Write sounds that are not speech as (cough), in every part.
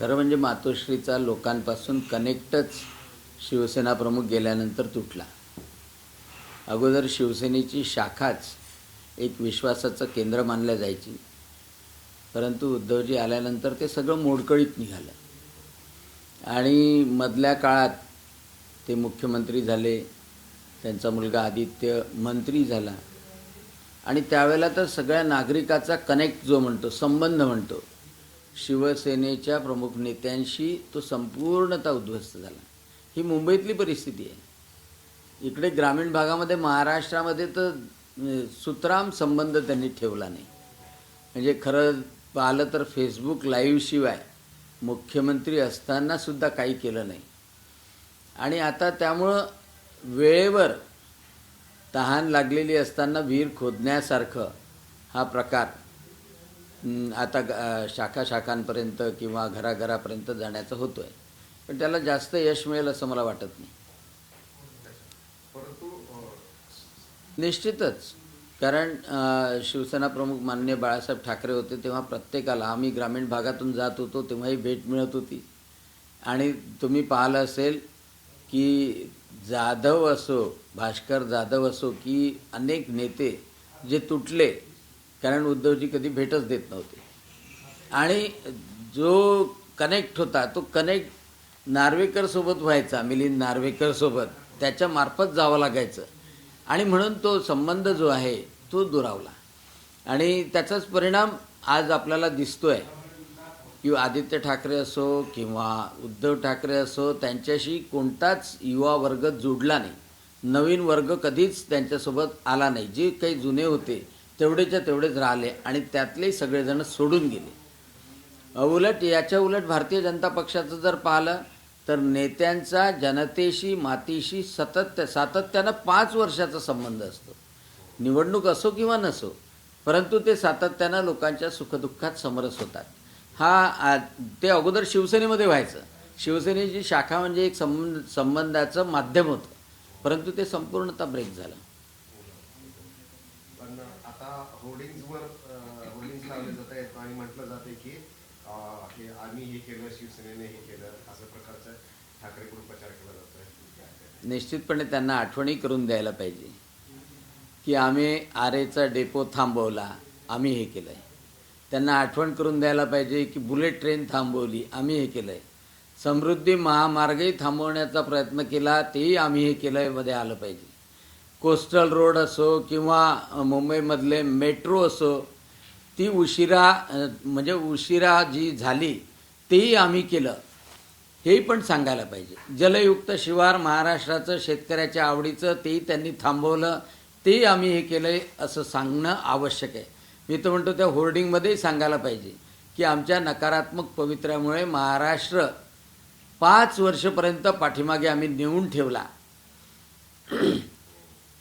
खरं म्हणजे मातोश्रीचा लोकांपासून कनेक्टच शिवसेना प्रमुख गेल्यानंतर तुटला. अगोदर शिवसेनेची शाखाच एक विश्वासाचं केंद्र मानल्या जायची. परंतु उद्धवजी आल्यानंतर ते सगळं मोडकळीत निघालं. आणि मधल्या काळात ते मुख्यमंत्री झाले त्यांचा मुलगा आदित्य मंत्री झाला. आणि त्यावेळेला तर सगळ्या नागरिकाचा कनेक्ट जो म्हणतो संबंध म्हणतो शिवसेनेच्या प्रमुख नेत्यांशी तो संपूर्णतः उद्ध्वस्त झाला. ही मुंबईतली परिस्थिती आहे. इकडे ग्रामीण भागामध्ये महाराष्ट्रामध्ये तर सुतराम संबंध त्यांनी ठेवला नाही. म्हणजे खरं पाहिलं तर फेसबुक लाईव्हशिवाय मुख्यमंत्री असताना सुद्धा काही केलं नाही. आणि आता त्यामुळं वेळेवर तहान लागलेली असताना विहीर खोदण्यासारखं हा प्रकार आता शाखा शाखांपर्यंत किंवा घराघरापर्यंत जाण्याचा होतो आहे पण त्याला जास्त यश मिळेल असं मला वाटत नाही. निश्चितच. कारण शिवसेना प्रमुख माननीय बाळासाहेब ठाकरे होते तेव्हा प्रत्येकाला आम्ही ग्रामीण भागातून जात होतो तेव्हाही भेट मिळत होती. आणि तुम्ही पाहिलं असेल की जाधव असो भास्कर जाधव असो की अनेक नेते जे तुटले कारण उद्धवजी कधी भेटच देत नव्हते. आणि जो कनेक्ट होता तो कनेक्ट नार्वेकरसोबत व्हायचा मिलिंद नार्वेकरसोबत. त्याच्यामार्फत जावं लागायचं. आणि म्हणून तो संबंध जो आहे तो दुरावला. आणि त्याचाच परिणाम आज आपल्याला दिसतो आहे की आदित्य ठाकरे असो किंवा उद्धव ठाकरे असो त्यांच्याशी कोणताच युवा वर्ग जोडला नाही. नवीन वर्ग कधीच त्यांच्यासोबत आला नाही. जे काही जुने होते तेवढेच्या तेवढेच राहिले आणि त्यातले सगळेजण सोडून गेले. उलट याच्या उलट भारतीय जनता पक्षाचं जर पाहिलं तर नेत्यांचा जनतेशी मातीशी सतत सातत्यानं पाच वर्षाचा संबंध असतो. निवडणूक असो किंवा नसो परंतु ते सातत्यानं लोकांच्या सुखदुःखात समरस होतात. हा ते अगोदर शिवसेनेमध्ये व्हायचं. शिवसेनेची शाखा म्हणजे एक संबंध संबंधाचं माध्यम होतं. परंतु ते संपूर्णतः ब्रेक झालं पण होर्डिंग्सवर होर्डिंग्स लावले जात आहेत. आणि म्हटलं जाते की हे आम्ही हे केलं शिवसेनेने हे केलं असं प्रकारचं ठाकरेकडून प्रचार केला जातो निश्चितपणे त्यांना आठवणी करून द्यायला पाहिजे की आम्ही आरेचा डेपो थांबवला आम्ही हे केलं आहे त्यांना आठवण करून द्यायला पाहिजे की बुलेट ट्रेन थांबवली आम्ही हे केलं आहे समृद्धी महामार्गही थांबवण्याचा प्रयत्न केला तेही आम्ही हे केलं आहे मध्ये आलं पाहिजे. कोस्टल रोड असो किंवा मुंबईमधले मेट्रो असो ती उशिरा म्हणजे उशिरा जी झाली तेही आम्ही केलं. हेही पण सांगायला पाहिजे. जलयुक्त शिवार महाराष्ट्राचं शेतकऱ्याच्या आवडीचं तेही त्यांनी थांबवलं तेही आम्ही हे केलं आहे असं सांगणं आवश्यक आहे. मी तर म्हणतो त्या होर्डिंगमध्येही सांगायला पाहिजे की आमच्या नकारात्मक पवित्र्यामुळे महाराष्ट्र पाच वर्षपर्यंत पाठीमागे आम्ही नेऊन ठेवला.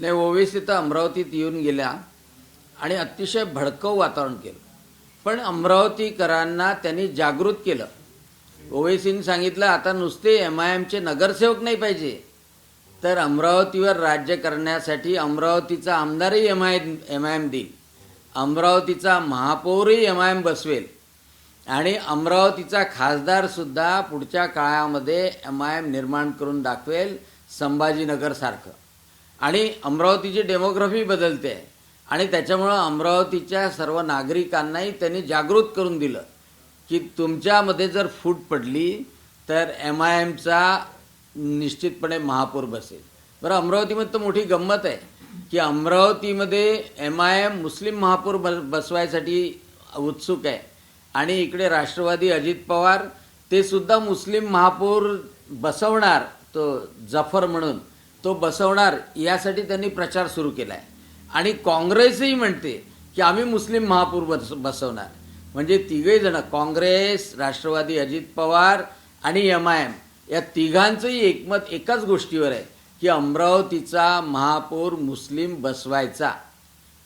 नाही ओवेसी तर अमरावतीत येऊन गेल्या आणि अतिशय भडकव वातावरण केलं. पण अमरावतीकरांना त्यांनी जागृत केलं. ओवेसीने सांगितलं आता नुसते एम आय एमचे नगरसेवक नाही पाहिजे. तर अमरावतीवर राज्य करण्यासाठी अमरावतीचा आमदारही M I M I M देईल. अमरावतीचा महापौरही एम आय एम बसवेल. आणि अमरावतीचा खासदारसुद्धा पुढच्या काळामध्ये एम आय एम निर्माण करून दाखवेल संभाजीनगरसारखं आणि अमरावतीची डेमोग्राफी बदलते. आहे आणि त्याच्यामुळं अमरावतीच्या सर्व नागरिकांनाही त्यांनी जागृत करून दिलं. की तुमच्यामध्ये जर फूट पडली तर एम आय एमचा निश्चितपणे महापौर बसेल. बरं अमरावतीमध्ये तर मोठी गंमत आहे की अमरावतीमध्ये एम आय एम मुस्लिम महापौर ब बसवायसाठी उत्सुक आहे. आणि इकडे राष्ट्रवादी अजित पवार ते सुद्धा मुस्लिम महापौर बसवणार तो जफर म्हणून. तो बसवणार यासाठी त्यांनी प्रचार सुरू केला आहे आणि काँग्रेसही म्हणते की आम्ही मुस्लिम महापौर बस बसवणार. म्हणजे तिघही जण काँग्रेस राष्ट्रवादी अजित पवार आणि एम आय एम या तिघांचंही एकमत एकाच गोष्टीवर आहे की अमरावतीचा महापौर मुस्लिम बसवायचा.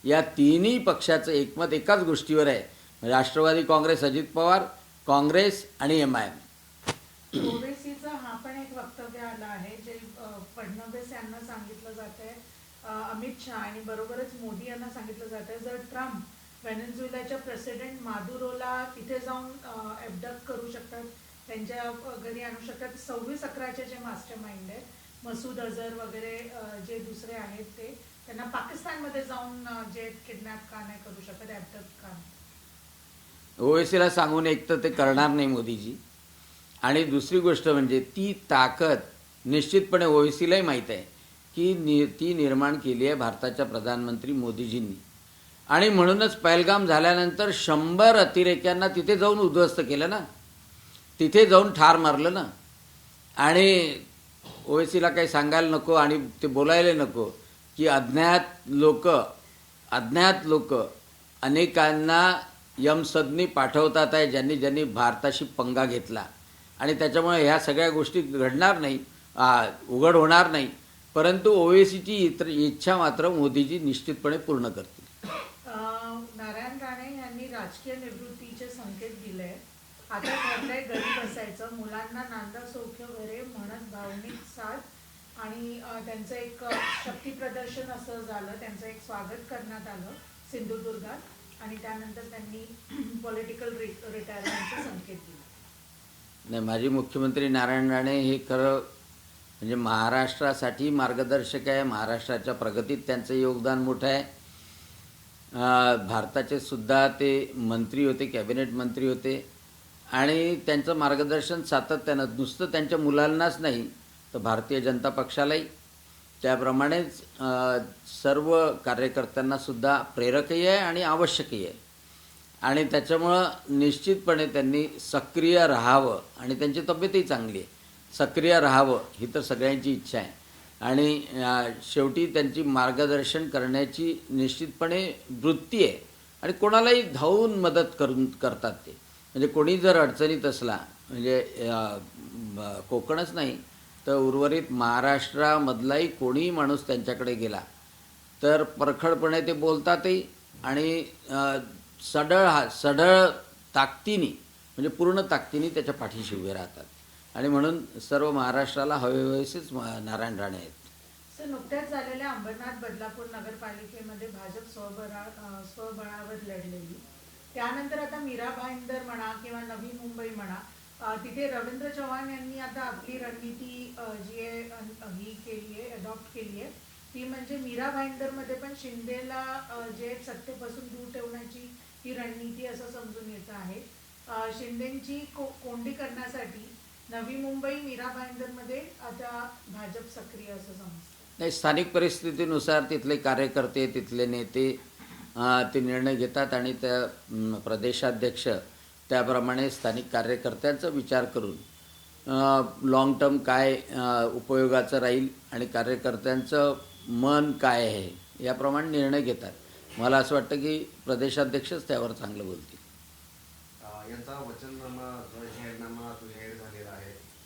या तिन्ही पक्षाचं एकमत एकाच गोष्टीवर आहे. राष्ट्रवादी काँग्रेस अजित पवार काँग्रेस आणि एम आय एम ओवेसीचं हा पण एक वक्तव्य आलं आहे जे अ, फडणवीस यांना सांगितलं जात आहे अमित शहा आणि बरोबरच मोदी यांना सांगितलं जात आहे. जर ट्रम्प व्हॅनेझुएलाच्या प्रेसिडेंट मादुरोला तिथे जाऊन एबडक्ट करू शकतात त्यांच्या घरी आणू शकतात सव्वीस अकराचे जे मास्टर माइंड आहेत मसूद अझर वगैरे जे दुसरे आहेत ते त्यांना पाकिस्तानमध्ये जाऊन जे किडनॅप का नाही करू शकत एबडक्ट का ओएसीला ओवेसीला सांगून एक तर ते करणार नाही मोदीजी. आणि दुसरी गोष्ट म्हणजे ती ताकद निश्चितपणे ओएसीलाही माहीत आहे. की नि ती निर्माण केली आहे भारताच्या प्रधानमंत्री मोदीजींनी. आणि म्हणूनच पहलगाम झाल्यानंतर शंभर अतिरेक्यांना तिथे जाऊन उद्ध्वस्त केलं ना. तिथे जाऊन ठार मारलं ना. आणि ओवेसीला काही सांगायला नको आणि ते बोलायला नको की अज्ञात लोक अज्ञात लोक अनेकांना यमसदनी पाठवतात आहे ज्यांनी ज्यांनी भारताशी पंगा घेतला. आणि त्याच्यामुळे ह्या सगळ्या गोष्टी घडणार नाही उघड होणार नाही. परंतु ओवेसीची इतर इच्छा मात्र मोदीजी निश्चितपणे पूर्ण करतील. नारायण राणे यांनी राजकीय निवृत्तीचे संकेत दिले. आता ठरलंय घरी बसायचं मुलांना नांदा सौख्य घरे म्हणत भावनिक साथ आणि त्यांचं एक शक्ती प्रदर्शन असं झालं. त्यांचं एक स्वागत करण्यात आलं सिंधुदुर्गात आणि त्यानंतर त्यांनी (clears throat) पॉलिटिकल रिटायरमेंटचे संकेत दिले. नाही माजी मुख्यमंत्री नारायण राणे हे खरं म्हणजे महाराष्ट्रासाठी मार्गदर्शक आहे. महाराष्ट्राच्या प्रगतीत त्यांचं योगदान मोठं आहे. भारताचे सुद्धा ते मंत्री होते कॅबिनेट मंत्री होते. आणि त्यांचं मार्गदर्शन सातत्यानं नुसतं त्यांच्या मुलांनाच नाही तर भारतीय जनता पक्षालाही. त्याप्रमाणेच सर्व कार्यकर्त्यांनासुद्धा प्रेरकही आहे आणि आवश्यकही आहे. आणि त्याच्यामुळं निश्चितपणे त्यांनी सक्रिय राहावं आणि त्यांची तब्येतही चांगली आहे. सक्रिय राहावं ही तर सगळ्यांची इच्छा आहे. आणि शेवटी त्यांची मार्गदर्शन करण्याची निश्चितपणे वृत्ती आहे. आणि कोणालाही धावून मदत करून करतात ते. म्हणजे कोणी जर अडचणीत असला म्हणजे कोकणच नाही तर उर्वरित महाराष्ट्रामधलाही कोणीही माणूस त्यांच्याकडे गेला तर परखडपणे ते बोलतातही आणि सडळ सढळ हा सढळ ताकदीने म्हणजे पूर्ण ताकदीने त्याच्या पाठीशी उभे राहतात. आणि म्हणून सर्व महाराष्ट्राला हवेहवेसेच नारायण राणे आहेत. सर नुकत्याच झालेल्या अंबरनाथ बदलापूर नगरपालिकेमध्ये भाजप स्वबळा स्वबळावर लढलेली. त्यानंतर आता मीरा भाईंदर म्हणा किंवा नवी मुंबई म्हणा तिथे रवींद्र चव्हाण यांनी आता आपली रणनीती जी आहे ही केली आहे अडॉप्ट केली आहे. ती म्हणजे मीरा भाईंदरमध्ये पण शिंदेला जे सत्तेपासून दूर ठेवण्याची ही रणनीती असं समजून येत आहे. शिंदेची को कोंडी करण्यासाठी नवी मुंबई मीरा भाईंदरमध्ये आता भाजप सक्रिय असं समजतं. नाही स्थानिक परिस्थितीनुसार तिथले कार्यकर्ते तिथले नेते ते निर्णय घेतात आणि त्या प्रदेशाध्यक्ष त्याप्रमाणे स्थानिक कार्यकर्त्यांचा विचार करून लाँग टर्म काय उपयोगाचं राहील आणि कार्यकर्त्यांचं मन काय आहे याप्रमाणे निर्णय घेतात. मला असं वाटतं की प्रदेशाध्यक्षच त्यावर चांगलं बोलतील.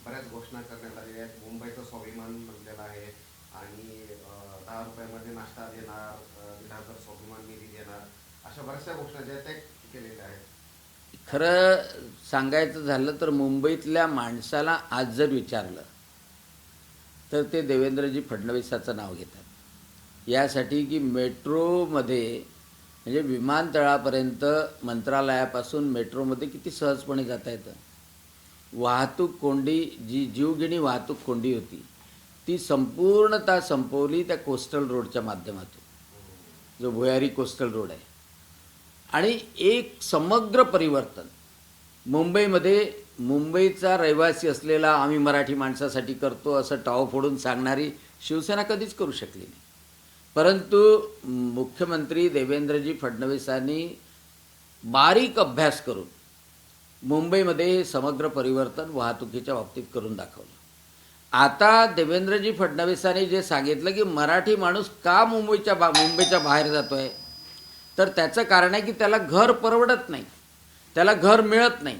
बऱ्याच घोषणा करण्यात आलेल्या आहेत. मुंबईचं स्वाभिमान म्हणलेलं आहे आणि दहा रुपयामध्ये नाश्ता देणार दीड हजार स्वाभिमान निधी देणार अशा बऱ्याचशा घोषणा ज्या त्या केलेल्या आहेत. खरं सांगायचं झालं तर मुंबईतल्या माणसाला आज जर विचारलं तर ते देवेंद्रजी फडणवीसाचं नाव घेतात. यासाठी की मेट्रोमध्ये म्हणजे विमानतळापर्यंत मंत्रालयापासून मेट्रोमध्ये किती सहजपणे जाता येतं? वाहतूक कोंडी जी जीवघेणी वाहतूक कोंडी होती ती संपूर्णतः संपवली त्या कोस्टल रोडच्या माध्यमातून. जो भुयारी कोस्टल रोड आहे. आणि एक समग्र परिवर्तन. मुंबईमध्ये मुंबईचा रहिवासी असलेला आम्ही मराठी माणसासाठी करतो असं टाव फोडून सांगणारी शिवसेना कधीच करू शकली नाही. परंतु मुख्यमंत्री देवेंद्रजी फडणवीसांनी बारीक अभ्यास करून मुंबईमध्ये समग्र परिवर्तन वाहतुकीच्या बाबतीत करून दाखवलं. आता देवेंद्रजी फडणवीसांनी जे सांगितलं की मराठी माणूस का मुंबईच्या बा मुंबईच्या बाहेर जातो आहे तर त्याचं कारण आहे की त्याला घर परवडत नाही. त्याला घर मिळत नाही.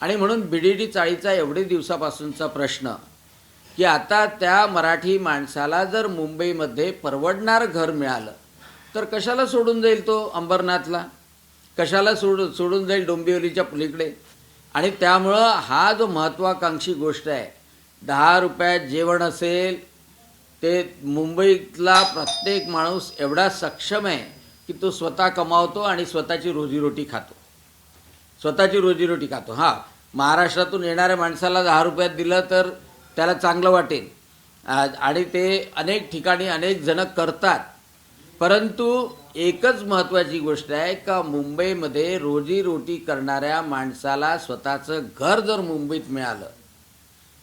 आणि म्हणून बीडीडी चाळीचा एवढे दिवसापासूनचा प्रश्न की आता त्या मराठी माणसाला जर मुंबईमध्ये परवडणार घर मिळालं तर कशाला सोडून जाईल तो अंबरनाथला? कशाला सोड सोडून जाईल डोंबिवलीच्या पलीकडे? आणि त्यामुळं हा जो महत्त्वाकांक्षी गोष्ट आहे दहा रुपयात जेवण असेल ते मुंबईतला प्रत्येक माणूस एवढा सक्षम आहे की तो स्वतः कमावतो आणि स्वतःची रोजीरोटी खातो. स्वतःची रोजीरोटी खातो. हां महाराष्ट्रातून येणाऱ्या माणसाला दहा रुपयात दिलं तर त्याला चांगलं वाटेल. आणि ते अनेक ठिकाणी अनेक जण करतात. परंतु एकच महत्त्वाची गोष्ट आहे का मुंबईमध्ये रोजीरोटी करणाऱ्या माणसाला स्वतःचं घर जर मुंबईत मिळालं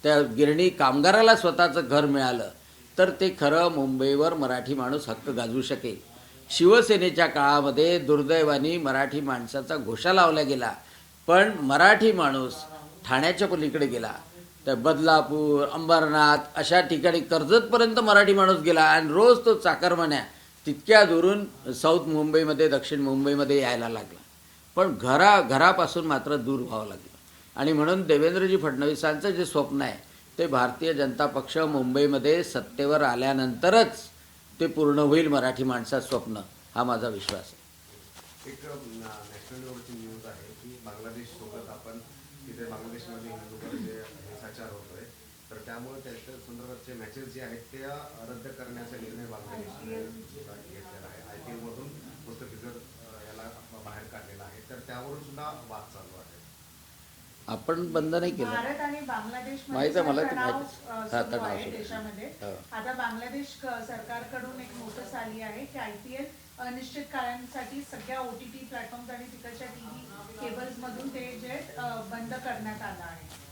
त्या गिरणी कामगाराला स्वतःचं घर मिळालं तर ते खरं मुंबईवर मराठी माणूस हक्क गाजवू शकेल. शिवसेनेच्या काळामध्ये दुर्दैवानी मराठी माणसाचा घोषा लावला गेला पण मराठी माणूस ठाण्याच्या पलीकडे गेला. तर बदलापूर अंबरनाथ अशा ठिकाणी कर्जतपर्यंत मराठी माणूस गेला आणि रोज तो चाकरमान्या तितक्या दुरून साऊथ मुंबईमध्ये दक्षिण मुंबईमध्ये यायला लागला. पण घरा घरापासून मात्र दूर व्हावं लागलं. आणि म्हणून देवेंद्रजी फडणवीसांचं जे स्वप्न आहे ते भारतीय जनता पक्ष मुंबईमध्ये सत्तेवर आल्यानंतरच ते पूर्ण होईल मराठी माणसाचं स्वप्न हा माझा विश्वास आहे. एक नॅशनल लेवलची न्यूज आहे की बांगलादेश सोबत आपण तिथे बांगलादेशमध्ये हिंदू हिंसाचार होतोय. तर त्यामुळे त्याच्या संदर्भातचे मॅचेस जे आहेत ते रद्द करण्याचा निर्णय बांगलादेशने घेतलेला आहे आय पी एलमधून मुस्तफिजर अं, याला बाहेर काढलेला आहे तर त्यावरून सुद्धा वाद चालू आहे आपण बंद नाही केलं भारत आणि बांगलादेश माहीत आहे मला ते माहीत आहे. हा. देशामध्ये. आता बांगलादेश सरकारकडून एक नोटीस आली आहे की आयपीएल अनिश्चित काळांसाठी सगळ्या ओटीटी प्लॅटफॉर्म आणि तिकडच्या टीव्ही केबल्स मधून ते जे बंद करण्यात आलं आहे क-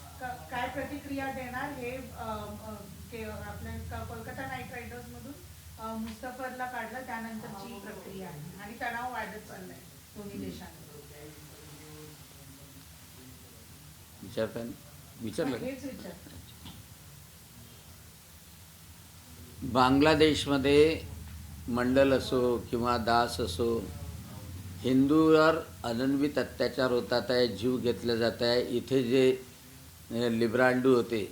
काय प्रतिक्रिया देणार हे आपल्या क- कोलकाता नाईट रायडर्स मधून मुस्तफरला काढलं त्यानंतरची ही प्रक्रिया आहे. आणि तणाव वाढत चाललाय दोन्ही देशांमध्ये. विचारता विचारलं का? हेच विचार बांगलादेशमध्ये मंडल असो किंवा दास असो हिंदूवर अनन्वित अत्याचार होतात आहे जीव घेतले जात आहे. इथे जे लिब्रांडू होते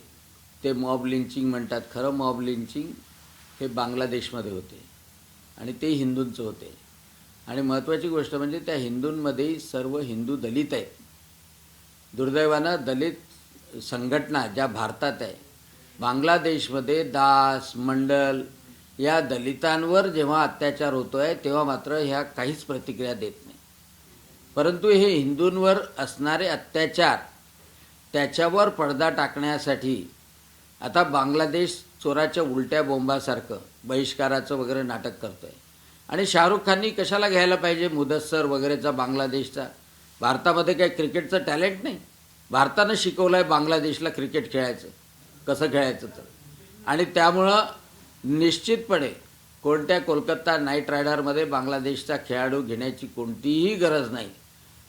ते मॉब लिंचिंग म्हणतात. खरं मॉब लिंचिंग हे बांगलादेशमध्ये होते आणि ते हिंदूंचं होते. आणि महत्त्वाची गोष्ट म्हणजे त्या हिंदूंमध्ये सर्व हिंदू दलित आहेत. दुर्दैवानं दलित संघटना ज्या भारतात आहे बांगलादेशमध्ये दास मंडल या दलितांवर जेव्हा अत्याचार होतो आहे तेव्हा मात्र ह्या काहीच प्रतिक्रिया देत नाही. परंतु हे हिंदूंवर असणारे अत्याचार त्याच्यावर पडदा टाकण्यासाठी. आता बांगलादेश चोराच्या उलट्या बोंबासारखं बहिष्काराचं वगैरे नाटक करतो आहे आणि शाहरुख खाननी कशाला घ्यायला पाहिजे मुदस्सर वगैरेचा बांगलादेशचा? भारतामध्ये काही क्रिकेटचं टॅलेंट नाही? भारतानं शिकवलं आहे बांगलादेशला क्रिकेट खेळायचं. कसं खेळायचं तर? आणि त्यामुळं निश्चितपणे कोणत्या कोलकाता नाईट रायडरमध्ये बांगलादेशचा खेळाडू घेण्याची कोणतीही गरज नाही.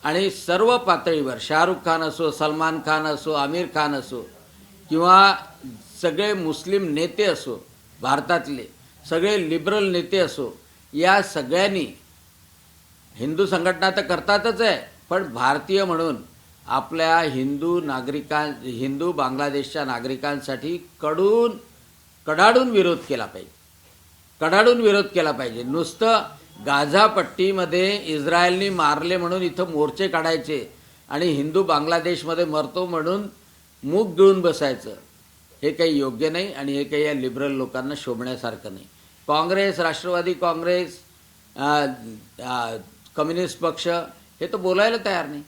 आणि सर्व पातळीवर शाहरुख खान असो सलमान खान असो आमिर खान असो किंवा सगळे मुस्लिम नेते असो भारतातले सगळे लिबरल नेते असो या सगळ्यांनी हिंदू संघटना तर करतातच आहे पण भारतीय म्हणून आपल्या हिंदू नागरिकां हिंदू बांगलादेशच्या नागरिकांसाठी कडून कडाडून विरोध केला पाहिजे. कडाडून विरोध केला पाहिजे. नुसतं गाझापट्टीमध्ये इस्रायलनी मारले म्हणून इथं मोर्चे काढायचे आणि हिंदू बांगलादेशमध्ये मरतो म्हणून मूग गिळून बसायचं. हे काही योग्य नाही आणि हे काही या लिबरल लोकांना शोभण्यासारखं नाही. काँग्रेस राष्ट्रवादी काँग्रेस कम्युनिस्ट पक्ष हे तर बोलायला तयार नाही.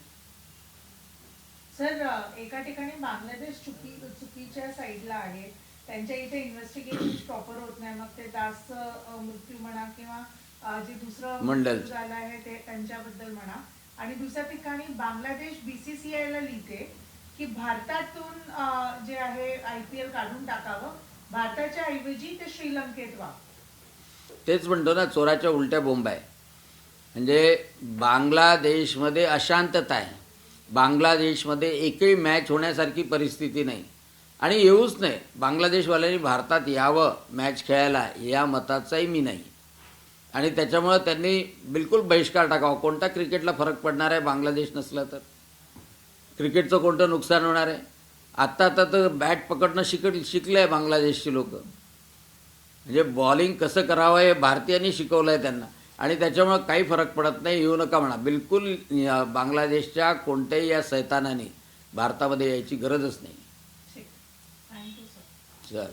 सर एका ठिकाणी बांगलादेश चुकी चुकीच्या साईडला आहे. त्यांच्या इथे इन्व्हेस्टिगेशन प्रॉपर होत नाही. मग ते दास मृत्यू म्हणा किंवा जे दुसरं मंडल. झालं आहे ते त्यांच्याबद्दल म्हणा. आणि दुसऱ्या ठिकाणी बांगलादेश बीसीसीआय ला लिहिते की भारतातून जे आहे आयपीएल काढून टाकावं. भारताच्या ऐवजी ते श्रीलंकेत व्हा तेच म्हणतो ना चोराच्या उलट्या बोंब आहे. म्हणजे बांगलादेशमध्ये अशांतता आहे. बांगलादेशमध्ये एकही मॅच होण्यासारखी परिस्थिती नाही. आणि येऊच नाही. बांगलादेशवाल्यांनी भारतात यावं मॅच खेळायला या मताचाही मी नाही. आणि त्याच्यामुळं त्यांनी बिलकुल बहिष्कार टाकावा. कोणता क्रिकेटला फरक पडणार आहे? बांगलादेश नसला तर. क्रिकेटचं कोणतं नुकसान होणार आहे? आत्ता आता तर बॅट पकडणं शिक शिकले आहे बांगलादेशची लोक. म्हणजे बॉलिंग कसं करावं हे भारतीयांनी शिकवलं आहे त्यांना. आणि त्याच्यामुळं काही फरक पडत नाही येऊ नका म्हणा. बिलकुल बांगलादेशच्या कोणत्याही या सैतानाने भारतामध्ये यायची गरजच नाही. चल.